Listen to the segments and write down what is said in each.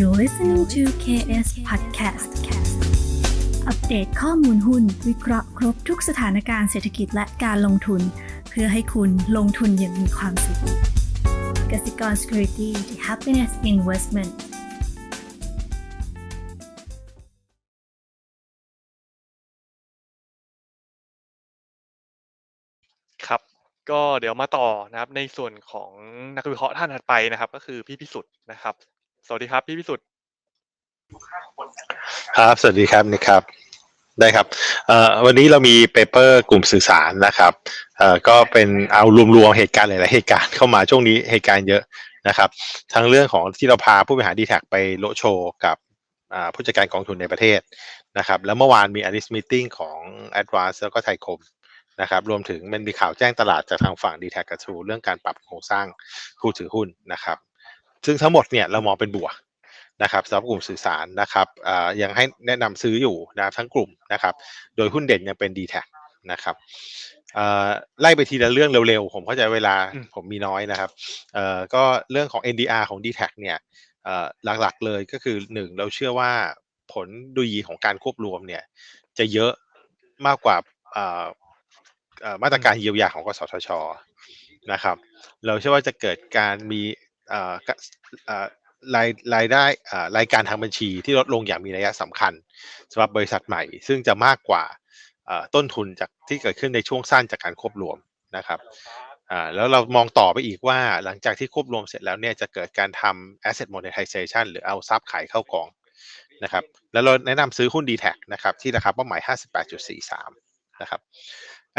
You're listening to KS Podcast อัปเดตข้อมูลหุ้น วิเคราะห์ครบทุกสถานการณ์เศรษฐกิจและการลงทุน เพื่อให้คุณลงทุนอย่างมีความสุขกสิกร Security the Happiness Investment ครับ ก็เดี๋ยวมาต่อนะครับในส่วนของนักวิเคราะห์ท่านถัดไปนะครับ ก็คือพี่พิสุทธิ์นะครับ สวัสดีครับ พี่พิสุทธิ์ครับ สวัสดีครับนิกครับ ได้ครับวันนี้เรามีเปเปอร์กลุ่มสื่อสารนะครับก็เป็นเอารวมๆเหตุการณ์หลายๆเหตุการณ์เข้ามาช่วงนี้เหตุการณ์เยอะนะครับ ทั้งเรื่องของที่เราพาผู้บริหารดีแท็ไปโลโชกับผู้จัดการกองทุนในประเทศนะครับ แล้วเมื่อวานมีอ n ิสมิ e ติ้งของ a d v a n c e แล้วก็ไทยคมนะครับ รวมถึงมันมีข่าวแจ้งตลาดจากทางฝั่งดีแท็กับทูเรื่องการปรับโครงสร้างผู้ถือหุ้นนะครับ ซึ่งทั้งหมดเนี่ยเรามองเป็นบวกนะครับสำหรับกลุ่มสื่อสารนะครับอ่ายังให้แนะนำซื้ออยู่นะครับทั้งกลุ่มนะครับ โดยหุ้นเด่นยังเป็น d t แทนะครับอ่าไล่ไปทีละเรื่องเร็วๆ ผมเข้าใจเวลาอืมผมมีน้อยนะครับเอ่อก็เรื่องของ NDR ของ d t แทเนี่ยเอ่อหลักๆเลยก็คือหนึ่งเราเชื่อว่าผลดีของการควบรวมเนี่ยจะเยอะมากกว่าอ่าเอ่อมาตรการเยียวยาของกสทชนะครับ เราเชื่อว่าจะเกิดการมีเอ่อกะเอ่อ รายรายได้รายการทางบัญชีที่ลดลงอย่างมีนัยสำคัญสำหรับบริษัทใหม่ ซึ่งจะมากกว่าต้นทุนจากที่เกิดขึ้นในช่วงสั้นจากการควบรวมนะครับแล้วเรามองต่อไปอีกว่าหลังจากที่ควบรวมเสร็จแล้วเนี่ยจะเกิดการทำ asset monetization หรือเอาทรัพย์ขายเข้ากองนะครับแล้วเราแนะนำซื้อหุ้น d t แทนะครับที่ราคาเป้าหมาย 58.43 นะครับ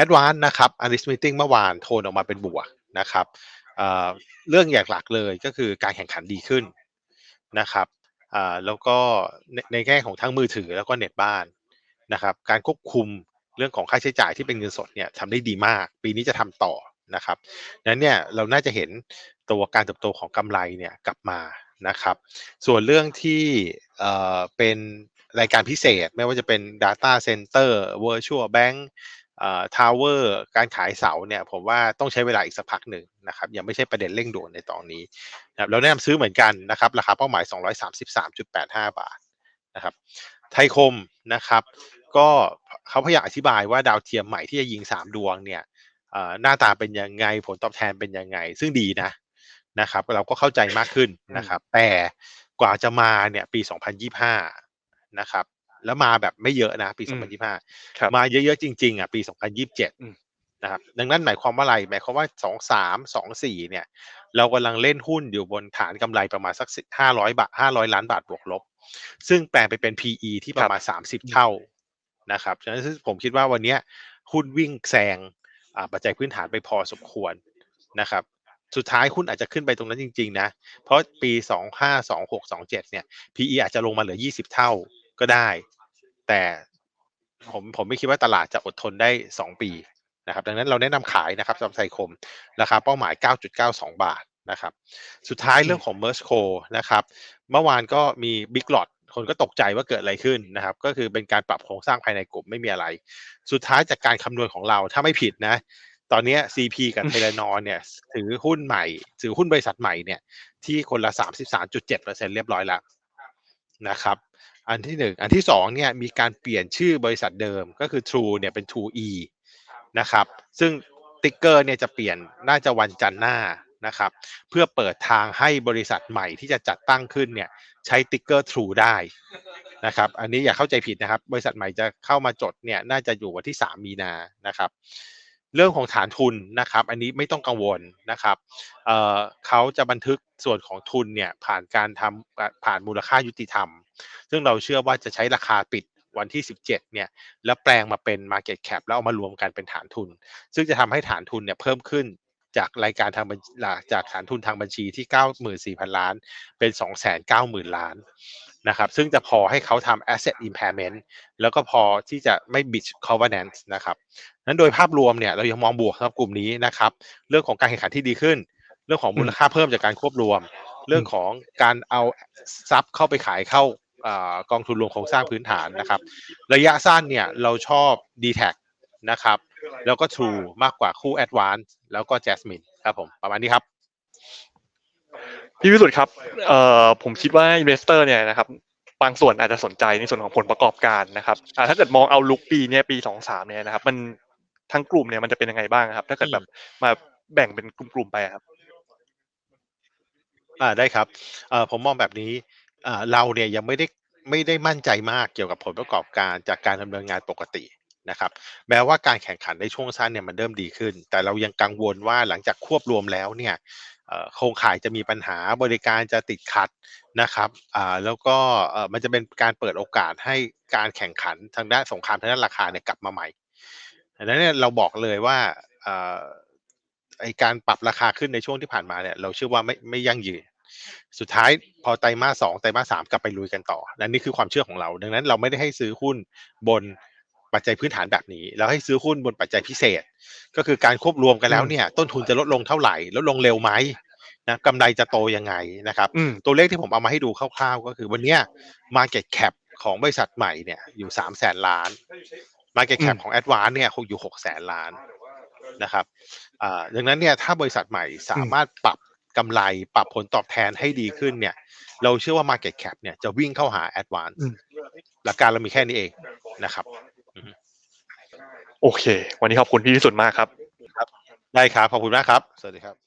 Advance นะครับ a n a l yst meeting เมื่อวานโทนออกมาเป็นบวกนะครับ เรื่องอย่างหลักเลยก็คือการแข่งขันดีขึ้นนะครับแล้วก็ในแง่ของทั้งมือถือแล้วก็เน็ตบ้านนะครับ การควบคุมเรื่องของค่าใช้จ่ายที่เป็นเงินสดเนี่ยทำได้ดีมาก ปีนี้จะทำต่อนะครับนั้นเนี่ยเราน่าจะเห็นตัวการเติบโตของกำไรเนี่ยกลับมานะครับ ส่วนเรื่องที่เเป็นรายการพิเศษไม่ว่าจะเป็น Data Center Virtual Bank ทาวเวอร์การขายเสาเนี่ยผมว่าต้องใช้เวลาอีกสักพักหนึ่งนะครับยังไม่ใช่ประเด็นเร่งด่วนในตอนนี้นะครับเราแนะนำซื้อเหมือนกันนะครับราคาเป้าหมาย 233.85 บาทนะครับไทยคมนะครับ ก็เขาพยายามอธิบายว่าดาวเทียมใหม่ที่จะยิง 3 ดวงเนี่ยเอ่อหน้าตาเป็นยังไงผลตอบแทนเป็นยังไง ซึ่งดีนะนะครับ เราก็เข้าใจมากขึ้นนะครับ แต่กว่าจะมาเนี่ยปี 2025 นะครับ แล้วมาแบบไม่เยอะนะปีอืม2025ครับมาเยอะๆจริงๆอะปีอืม2027 นะครับ ดังนั้นหมายความว่าอะไร หมายความว่า 23 24 เนี่ย เรากำลังเล่นหุ้นอยู่บนฐานกำไรประมาณสัก 500 บาท 500 ล้านบาทบวกลบ ซึ่งแปลไปเป็น PE ที่ประมาณ 30 เท่านะครับ ฉะนั้นผมคิดว่าวันเนี้ยหุ้นวิ่งแซงอ่าปัจจัยพื้นฐานไปพอสมควรนะครับสุดท้ายหุ้นอาจจะขึ้นไปตรงนั้นจริง ๆ นะ เพราะปี 25 26 27 เนี่ย PE อาจจะลงมาเหลือ 20 เท่า ก็ได้ แต่ผมผมไม่คิดว่าตลาดจะอดทนได้ 2 ปีนะครับ ดังนั้นเราแนะนำขายนะครับสำหรับไซคมราคาเป้าหมาย 9.92 บาทนะครับ สุดท้ายเรื่องของ m e r s c o นะครับ เมื่อวานก็มี Big Lot คนก็ตกใจว่าเกิดอะไรขึ้นนะครับ ก็คือเป็นการปรับโครงสร้างภายในกลุ่มไม่มีอะไร สุดท้ายจากการคำนวณของเราถ้าไม่ผิดนะ ตอนนี้ CP กับเทเลนอเนี่ยถือหุ้นใหม่ ถือหุ้นบริษัทใหม่เนี่ยที่คนละ 33.7%เรียบร้อยแล้วนะครับ อันที่หนึ่งอันที่สองเนี่ยมีการเปลี่ยนชื่อบริษัทเดิมก็คือ True เนี่ยเป็น True E นะครับ ซึ่งติ๊กเกอร์เนี่ยจะเปลี่ยนน่าจะวันจันทร์หน้านะครับ เพื่อเปิดทางให้บริษัทใหม่ที่จะจัดตั้งขึ้นเนี่ยใช้ติ๊กเกอร์ True ได้นะครับ อันนี้อย่าเข้าใจผิดนะครับ บริษัทใหม่จะเข้ามาจดเนี่ยน่าจะอยู่วันที่ 3 มีนานะครับ เรื่องของฐานทุนนะครับ อันนี้ไม่ต้องกังวลนะครับเเขาจะบันทึกส่วนของทุนเนี่ยผ่านการทำผ่านมูลค่ายุติธรรม ซึ่งเราเชื่อว่าจะใช้ราคาปิดวันที่ 17 เนี่ย แล้วแปลงมาเป็น Market Cap แล้วเอามารวมกันเป็นฐานทุน ซึ่งจะทำให้ฐานทุนเนี่ยเพิ่มขึ้นจากรายการทางบัญจากฐานทุนทางบัญชีที่ 94,000 ล้าน เป็น 290,000 ล้าน นะครับซึ่งจะพอให้เขาทำ asset impairment แล้วก็พอที่จะไม่ breach covenant นะครับนั้นโดยภาพรวมเนี่ยเรายังมองบวกสำหรับกลุ่มนี้นะครับ เรื่องของการแข่งขันที่ดีขึ้น เรื่องของมูลค่าเพิ่มจากการควบรวม เรื่องของการเอาทรัพย์เข้าไปขายเข้าอากองทุนรวมโครงสร้างพื้นฐานนะครับ ระยะสั้นเนี่ยเราชอบ d t แทนะครับ แล้วก็ True มากกว่าคู่ Advance แล้วก็ Jasmine ครับผมประมาณนี้ครับ พี่วิสุทธ์ครับเอ่อผมคิดว่า investor เนี่ยนะครับบางส่วนอาจจะสนใจในส่วนของผลประกอบการนะครับถ้าเกิดมองเอาลุกปีเนี้ยปีสองสามเนี่ยนะครับ มันทั้งกลุ่มเนี่ยมันจะเป็นยังไงบ้างครับ ถ้าเกิดแบบมาแบ่งเป็นกลุ่มๆไปครับ อ่าได้ครับเอ่อผมมองแบบนี้อ่าเราเนี่ยยังไม่ได้ไม่ได้มั่นใจมากเกี่ยวกับผลประกอบการจากการดำเนินงานปกตินะครับแม้ว่าการแข่งขันในช่วงสั้นเนี่ยมันเริ่มดีขึ้น แต่เรายังกังวลว่าหลังจากควบรวมแล้วเนี่ย โครงข่ายจะมีปัญหาบริการจะติดขัดนะครับอ่าแล้วก็เอ่อมันจะเป็นการเปิดโอกาสให้การแข่งขันทางด้านสงครามทางด้านราคาเนี่ยกลับมาใหม่ดังนั้นเราบอกเลยว่าไอการปรับราคาขึ้นในช่วงที่ผ่านมาเนี่ยเราเชื่อว่าไม่ไม่ยั่งยืน สุดท้ายพอไตรมาสสองไตรมาสสามกลับไปลุยกันต่อและนี่คือความเชื่อของเรา ดังนั้นเราไม่ได้ให้ซื้อหุ้นบน ปัจจัยพื้นฐานแบบนี้เราให้ซื้อหุ้นบนปัจจัยพิเศษ ก็คือการควบรวมกันแล้วเนี่ย ต้นทุนจะลดลงเท่าไหร่ ลดลงเร็วไหมนะกำไรจะโตยังไงนะครับอืมตัวเลขที่ผมเอามาให้ดูคร่าวๆ ก็คือวันเนี้ย market cap ของบริษัทใหม่เนี่ยอยู่สามแสนล้าน market cap อืมของ Advance เนี่ยคงอยู่หกแสนล้านนะครับอ่าดังนั้นเนี่ยถ้าบริษัทใหม่สามารถปรับกำไรปรับผลตอบแทนให้ดีขึ้นเนี่ย เราเชื่อว่า market cap เนี่ยจะวิ่งเข้าหา Advance อืมหลักการเรามีแค่นี้เองนะครับ โอเค วันนี้ขอบคุณพี่ที่สุดมากครับ ได้ครับ ขอบคุณมากครับ สวัสดีครับ